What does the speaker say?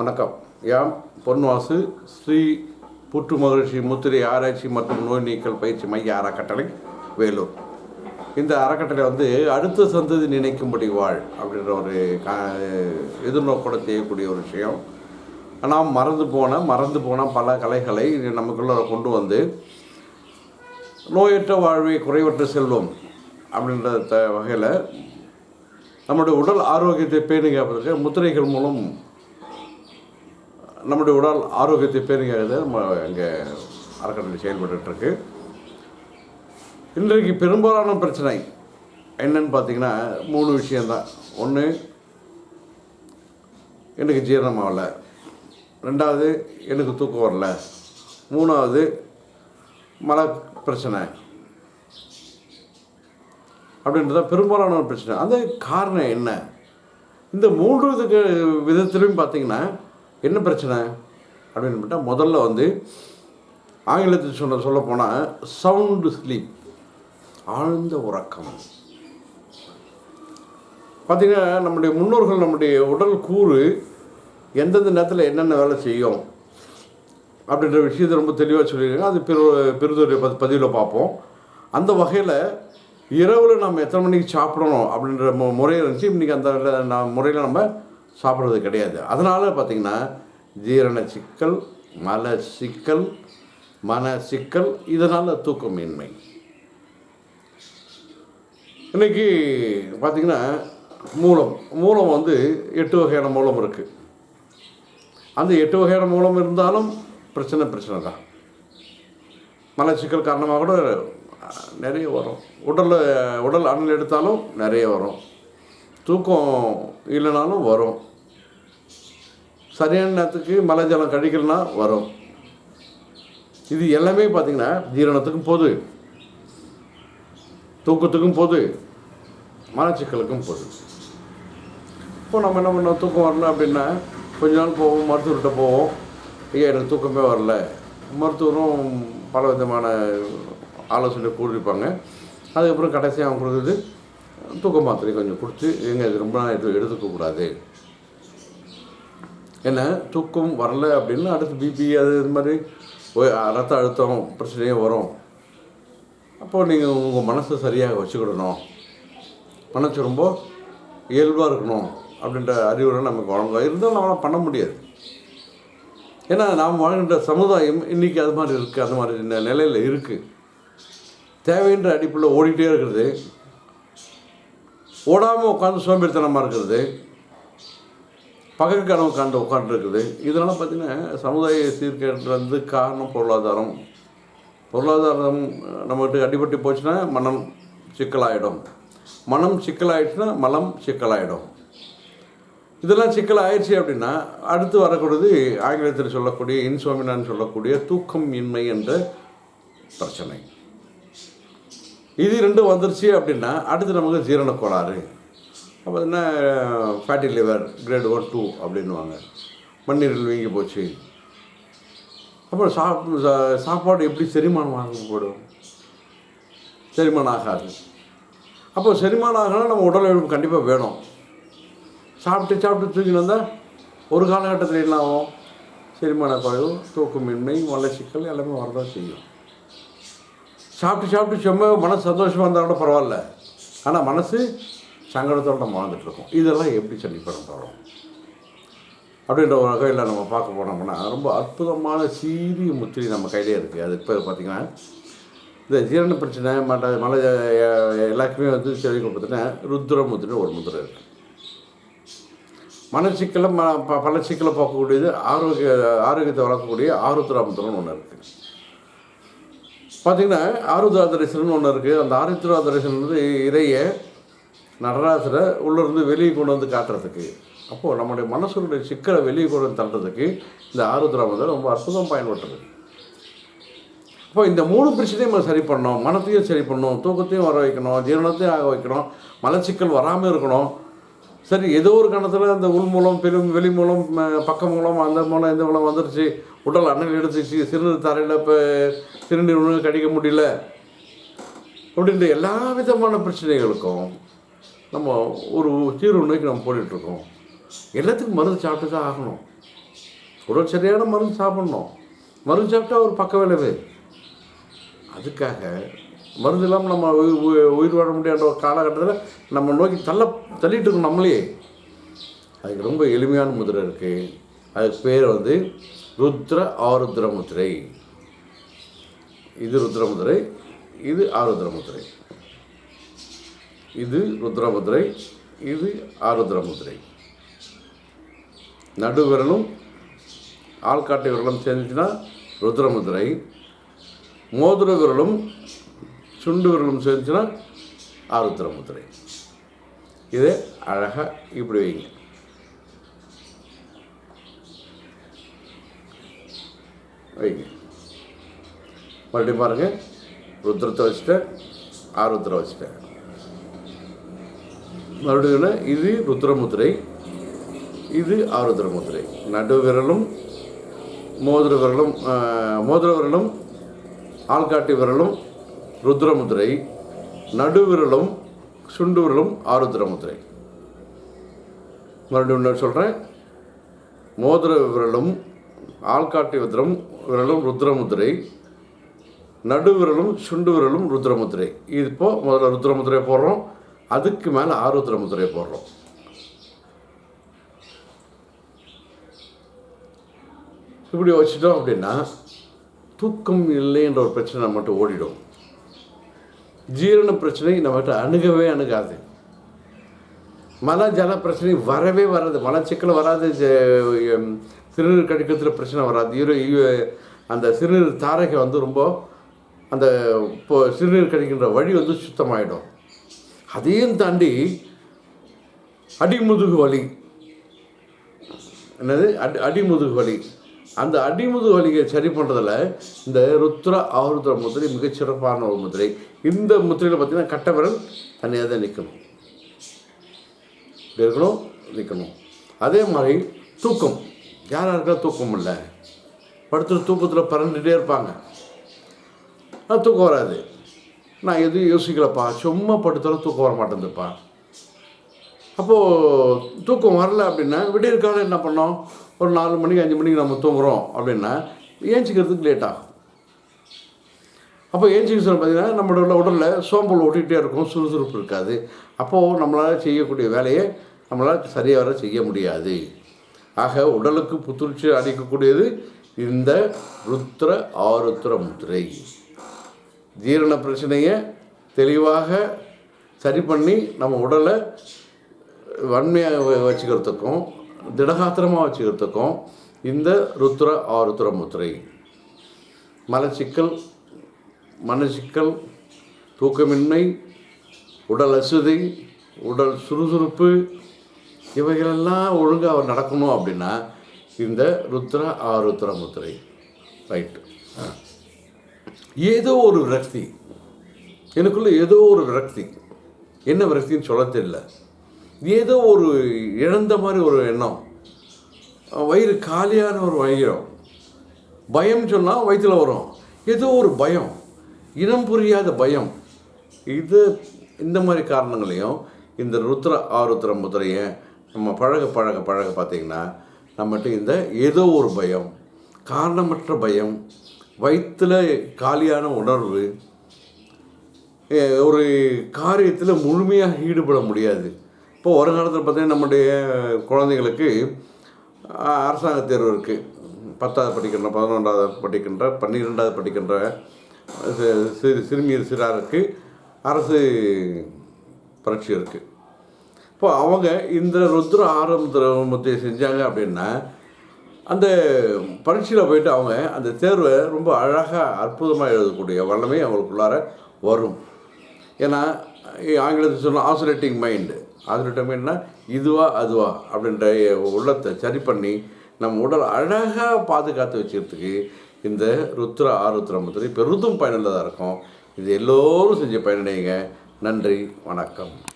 வணக்கம். யாம் பொன்வாசு ஸ்ரீ புற்று மகிழ்ச்சி முத்திரை ஆராய்ச்சி மற்றும் நோய் நீக்கல் பயிற்சி மைய அறக்கட்டளை வேலூர். இந்த அறக்கட்டளை வந்து அடுத்த சந்ததி நினைக்கும்படி வாழ் அப்படின்ற ஒரு க எதிர்நோக்கோட செய்யக்கூடிய ஒரு விஷயம். நாம் மறந்து போன மறந்து போன பல கலைகளை நமக்குள்ள கொண்டு வந்து நோயற்ற வாழ்வை குறைவற்ற செல்வம் அப்படின்ற த வகையில் நம்முடைய உடல் ஆரோக்கியத்தை பேணி காப்பதற்கு முத்திரைகள் மூலம் நம்முடைய உடல் ஆரோக்கியத்தை பேணி நம்ம இங்கே அறக்கட்டளை செயல்பட்டுருக்கு இன்றைக்கு பெரும்பாலான பிரச்சனை என்னன்னு பார்த்தீங்கன்னா மூணு விஷயந்தான் ஒன்று எனக்கு ஜீரணம் ஆகலை. ரெண்டாவது எனக்கு தூக்கம் வரல. மூணாவது மழை பிரச்சனை. அப்படின்றத பெரும்பாலான ஒரு பிரச்சனை. அந்த காரணம் என்ன? இந்த மூன்று இதுக்கு விதத்திலையும் பார்த்தீங்கன்னா என்ன பிரச்சனை? அப்படின்னு பார்த்தா முதல்ல வந்து ஆங்கிலத்தில் சொன்ன சொல்லப்போனால் சவுண்டு ஸ்லீப் ஆழ்ந்த உறக்கம். பார்த்திங்கன்னா நம்முடைய முன்னோர்கள் நம்முடைய உடல் கூறு எந்தெந்த நேரத்தில் என்னென்ன வேலை செய்யும் அப்படின்ற விஷயத்தை ரொம்ப தெளிவாக சொல்லியிருக்காங்க. அது பெரு பெருதுரை பதி பதிவில் பார்ப்போம். அந்த வகையில் இரவில் நம்ம எத்தனை மணிக்கு சாப்பிடணும் அப்படின்ற மு முறை இருந்துச்சு. இன்றைக்கி அந்த முறையில் நம்ம சாப்பிட்றது கிடையாது. அதனால் பார்த்திங்கன்னா ஜீரண சிக்கல் மல சிக்கல் மன சிக்கல் இதனால் தூக்கமின்மை. இன்னைக்கு பார்த்திங்கன்னா மூலம் மூலம் வந்து எட்டு வகையான மூலம் இருக்குது அந்த எட்டு வகையான மூலம் இருந்தாலும் பிரச்சனை பிரச்சனை தான். மலச்சிக்கல் காரணமாக கூட நிறைய வரும். உடலில் உடல் அனல் எடுத்தாலும் நிறைய வரும். தூக்கம் இல்லைனாலும் வரும். சரியான நேரத்துக்கு மலை ஜலம் கழிக்கலனா வரும். இது எல்லாமே பார்த்திங்கன்னா ஜீரணத்துக்கும் போது தூக்கத்துக்கும் போது மலச்சிக்கலுக்கும் போது. இப்போ நம்ம என்ன பண்ணோம்? தூக்கம் வரல அப்படின்னா கொஞ்ச நாள் போவோம் மருத்துவர்கிட்ட போவோம். ஐயா எனக்கு தூக்கமே வரல. மருத்துவரும் பல விதமான ஆலோசனை கூறியிருப்பாங்க. அதுக்கப்புறம் கடைசியாக அவங்க கொடுக்குறது தூக்க மாத்திரை கொஞ்சம் கொடுத்து எங்கே ரொம்ப நாள் எடுத்து எடுத்துக்கக்கூடாது ஏன்னா தூக்கம் வரல அப்படின்னா அடுத்து பிபி அது இது மாதிரி ரத்த அழுத்தம் பிரச்சனையும் வரும். அப்போது நீங்கள் உங்கள் மனசை சரியாக வச்சுக்கிடணும். மனசு ரொம்ப இயல்பாக இருக்கணும் அப்படின்ற அறிவுரை நமக்கு வழங்கும். இருந்தாலும் நம்மளால் பண்ண முடியாது. ஏன்னா நாம் வாழ்கின்ற சமுதாயம் இன்றைக்கி அது மாதிரி இருக்குது அது மாதிரி இந்த நிலையில் இருக்குது தேவைன்ற அடிப்பில் ஓடிட்டே இருக்கிறது. ஓடாமல் உட்காந்து சோம்பேறித்தனமாக இருக்கிறது. பகற்கான உட்காந்து உட்காந்துருக்குது இதனால் பார்த்திங்கன்னா சமுதாய சீர்கேடு வந்து காரணம் பொருளாதாரம். பொருளாதாரம் நம்மகிட்ட அடிபட்டு போச்சுன்னா மனம் சிக்கலாயிடும். மனம் சிக்கலாயிடுச்சுன்னா மலம் சிக்கலாயிடும். இதெல்லாம் சிக்கல் ஆயிடுச்சு அப்படின்னா அடுத்து வரக்கூடியது ஆங்கிலத்தில் சொல்லக்கூடிய இன்சோமினான்னு சொல்லக்கூடிய தூக்கம் இன்மை என்ற பிரச்சனை. இது ரெண்டும் வந்துருச்சு அப்படின்னா அடுத்து நமக்கு ஜீரண கோளாறு. அப்போ என்ன fatty liver grade one two அப்படின்வாங்க மண்ணீரல் வீங்கி போச்சு. அப்புறம் சாப் சா- சாப்பாடு எப்படி செரிமானம் ஆகப்படும்? செரிமானம் ஆகாது அப்போ செரிமானம் ஆகலாம் நம்ம உடல் உழைப்பு கண்டிப்பாக வேணும். சாப்பிட்டு சாப்பிட்டு தூக்கிட்டு வந்தால் ஒரு காலகட்டத்தில் என்ன ஆகும்? செரிமான குறைவு தூக்கமின்மை மலச்சிக்கல் எல்லாமே வரதான் செய்யும். சாப்பிட்டு சாப்பிட்டு சும்மா மனசு சந்தோஷமாக இருந்தால் கூட பரவாயில்ல. ஆனால் மனசு சங்கடத்தோடு நம்ம வாழ்ந்துட்டுருக்கோம். இதெல்லாம் எப்படி சரி பண்ண போகிறோம் அப்படின்ற ஒரு வகையில் நம்ம பார்க்க போனோம்னா ரொம்ப அற்புதமான சீரிய முத்திரி நம்ம கையிலே இருக்குது அது இப்போ பார்த்திங்கன்னா இந்த ஜீரண பிரச்சனை மற்ற மலை எல்லாருக்குமே வந்து செடி கொடுத்தீங்கன்னா ருத்ர முத்திரை ஒரு முத்திரை இருக்குது மனச்சிக்கலை ம ப பல சிக்கலை போக்கக்கூடியது ஆரோக்கிய ஆரோக்கியத்தை வளர்க்கக்கூடிய ஆருத்ரா முத்திரம்னு ஒன்று இருக்குது பார்த்திங்கன்னா ஆருத்ரா தரிசனம்னு ஒன்று இருக்குது அந்த ஆருத்ரா தரிசனம் வந்து இறைய நடராசரை உள்ளேருந்து வெளியே கொண்டு வந்து காட்டுறதுக்கு. அப்போது நம்முடைய மனசுடைய சிக்கலை வெளியே கொண்டு வந்து தள்ளுறதுக்கு இந்த ஆருத்ரா வந்து ரொம்ப அற்புதம் பயன்படுறது அப்போ இந்த மூணு பிரச்சனையும் நம்ம சரி பண்ணணும். மனத்தையும் சரி பண்ணணும். தூக்கத்தையும் வர வைக்கணும். ஜீரணத்தையும் ஆக வைக்கணும். மலச்சிக்கல் வராமல் இருக்கணும். சரி ஏதோ ஒரு கணத்தில் அந்த உள் மூலம் பெரும் வெளி மூலம் பக்க மூலம் அந்த மூலம் இந்த மூலம் வந்துருச்சு. உடல் அண்ணல் எடுத்துச்சு. சிறுநீர் தரையில் இப்போ சிறுநீர் கடிக்க முடியல. அப்படின்ற எல்லா விதமான பிரச்சனைகளுக்கும் நம்ம ஒரு தீர்வு நோக்கி நம்ம போட்டுட்ருக்கோம். எல்லாத்துக்கும் மருந்து சாப்பிட்டு தான் ஆகணும். உடல் சரியான மருந்து சாப்பிட்ணும். மருந்து சாப்பிட்டா ஒரு பக்க விளைவு. அதுக்காக மருந்து இல்லாமல் நம்ம உயிர் உயிர் வாழ முடியாத ஒரு காலகட்டத்தில் நம்ம நோக்கி தள்ள தள்ளிட்டு இருக்கோம் நம்மளே. அதுக்கு ரொம்ப எளிமையான முதிரை இருக்குது அதுக்கு பேர் வந்து ருத்ர ஆருத்ர முதிரை இது ருத்ரமுதிரை இது ஆருத்ர முதிரை இது ருத்ரமுதிரை இது ஆருத்ரமுதிரை. நடுவிரலும் ஆள்காட்டு விரலும் சேர்ந்துச்சுன்னா ருத்ரமுதிரை. மோதிர விரலும் சுண்டு விரலும் சேர்ந்துச்சுன்னா ஆருத்ரமுதிரை. இதை அழகாக இப்படி வைங்க. வைங்க. மறுபடியும் பாருங்கள் ருத்ரத்தை வச்சுட்டேன் ஆருத்ரை வச்சுட்டேன். மறுபடியும் இது ருத்ரமுத்திரை இது ஆருத்ரமுத்திரை. நடுவிரலும் நடு விரலும் மோதிர விரலும் மோதிர விரலும் ஆள்காட்டி விரலும் ருத்ரமுத்திரை நடுவிரலும் சுண்டு விரலும் ஆருத்ரமுத்திரை. மறுபடியும் நான் சொல்கிறேன் மோதிர விரலும் ஆள்காட்டி விரலும் விரலும் ருத்ரமுத்திரை நடுவிரலும் சுண்டு விரலும் ருத்ரமுத்திரை. இது இப்போது முதல்ல ருத்ரமுத்திரை போடுறோம். அதுக்கு மேலே ஆருத்ர முத்திரை போடுறோம். இப்படி வச்சுட்டோம் அப்படின்னா தூக்கம் இல்லைன்ற ஒரு பிரச்சனை நம்மகிட்ட ஓடிடும். ஜீரண பிரச்சனை நம்மகிட்ட அணுகவே அணுகாது. மல ஜல பிரச்சனை வரவே வராது. மலச்சிக்கல் வராது. சிறுநீர் கடிக்கிறதுல பிரச்சனை வராது. இரு அந்த சிறுநீர் தாரகை வந்து ரொம்ப அந்த இப்போ சிறுநீர் கடிக்கின்ற வழி வந்து சுத்தமாயிடும். அதையும் தாண்டி அடிமுதுகு வலி. என்னது? அடி அடிமுதுகு வலி. அந்த அடிமுதுகு வலியை சரி பண்ணுறதுல இந்த ருத்ர ஆருத்ர முத்திரை மிகச் சிறப்பான ஒரு முத்திரை. இந்த முத்திரையில் பார்த்திங்கன்னா கட்டவரன் தனியாக தான் நிற்கணும். இப்படி இருக்கணும் நிற்கணும். அதே மாதிரி தூக்கம். யார் யாருக்கா தூக்கம் இல்லை? படுத்து தூக்கத்தில் பறந்துகிட்டே இருப்பாங்க. ஆனால் தூக்கம் வராது. நான் எதுவும் யோசிக்கலப்பா. சும்மா படுத்தாலும் தூக்கம் வர மாட்டேங்குதுப்பா. அப்போது தூக்கம் வரல அப்படின்னா விடியற் காலம் என்ன பண்ணோம்? ஒரு நாலு மணிக்கு அஞ்சு மணிக்கு நம்ம தூங்குறோம் அப்படின்னா ஏஞ்சிக்கிறதுக்கு லேட் ஆகும். அப்போ ஏஞ்சிக்க சொல்ல பார்த்தீங்கன்னா நம்மளோட உடலில் சோம்பல் ஓட்டிகிட்டே இருக்கும் சுறுசுறுப்பு இருக்காது. அப்போது நம்மளால் செய்யக்கூடிய வேலையை நம்மளால் சரியாக வர செய்ய முடியாது. ஆக உடலுக்கு புத்துணர்ச்சி அளிக்கக்கூடியது இந்த ருத்ர ஆருத்ர முத்திரை. ஜீரண பிரச்சனையை தெளிவாக சரி பண்ணி நம்ம உடலை வன்மையாக வச்சுக்கிறதுக்கும் திடகாத்திரமாக வச்சுக்கிறதுக்கும் இந்த ருத்ர ஆருத்ர முத்திரை. மலச்சிக்கல் மனச்சிக்கல் தூக்கமின்மை உடல் அசுதை உடல் சுறுசுறுப்பு இவைகளெல்லாம் ஒழுங்காக அவர் நடக்கணும் அப்படின்னா இந்த ருத்ர ஆருத்ர முத்திரை. ரைட்டு. ஏதோ ஒரு விரக்தி. எனக்குள்ள ஏதோ ஒரு விரக்தி. என்ன விரக்தின்னு சொல்ல தெரியல. ஏதோ ஒரு இழந்த மாதிரி ஒரு எண்ணம். வயிறு காலியான ஒரு வயிறம் பயம் சொன்னால் வயிற்றில் வரும். ஏதோ ஒரு பயம். இனம் புரியாத பயம். இது இந்த மாதிரி காரணங்களையும் இந்த ருத்ர ஆருத்ர முத்திரையை நம்ம பழக பழக பழக பார்த்திங்கன்னா நம்மகிட்ட இந்த ஏதோ ஒரு பயம் காரணமற்ற பயம் வயிற்றில் காலியான உணர்வு ஒரு காரியத்தில் முழுமையாக ஈடுபட முடியாது. இப்போ ஒரு காலத்தில் பார்த்தீங்கன்னா நம்முடைய குழந்தைங்களுக்கு அரசாங்க தேர்வு இருக்குது பத்தாவது படிக்கின்ற பதினொன்றாவது படிக்கின்ற பன்னிரெண்டாவது படிக்கின்ற சிறு சிறுமியர் சிறாருக்கு அரசு பரீட்சை இருக்குது இப்போ அவங்க இந்த ருத்ர ஆரம்பத்தை செஞ்சாங்க அப்படின்னா அந்த பரீட்சையில் போயிட்டு அவங்க அந்த தேர்வை ரொம்ப அழகாக அற்புதமாக எழுதக்கூடிய வல்லமை அவங்களுக்குள்ளார வரும். ஏன்னா ஆங்கிலத்தில் சொன்ன ஆசுலேட்டிங் மைண்டு. ஆசுலேட்டிங் மைண்ட்னா இதுவா அதுவா அப்படின்ற உள்ளத்தை சரி பண்ணி நம்ம உடல் அழகாக பாதுகாத்து வச்சுக்கிறதுக்கு இந்த ருத்ர ஆருத்ர முத்திரை பெரிதும் பயனுள்ளதாக இருக்கும். இது எல்லோரும் செஞ்சு பயனடைங்க நன்றி வணக்கம்.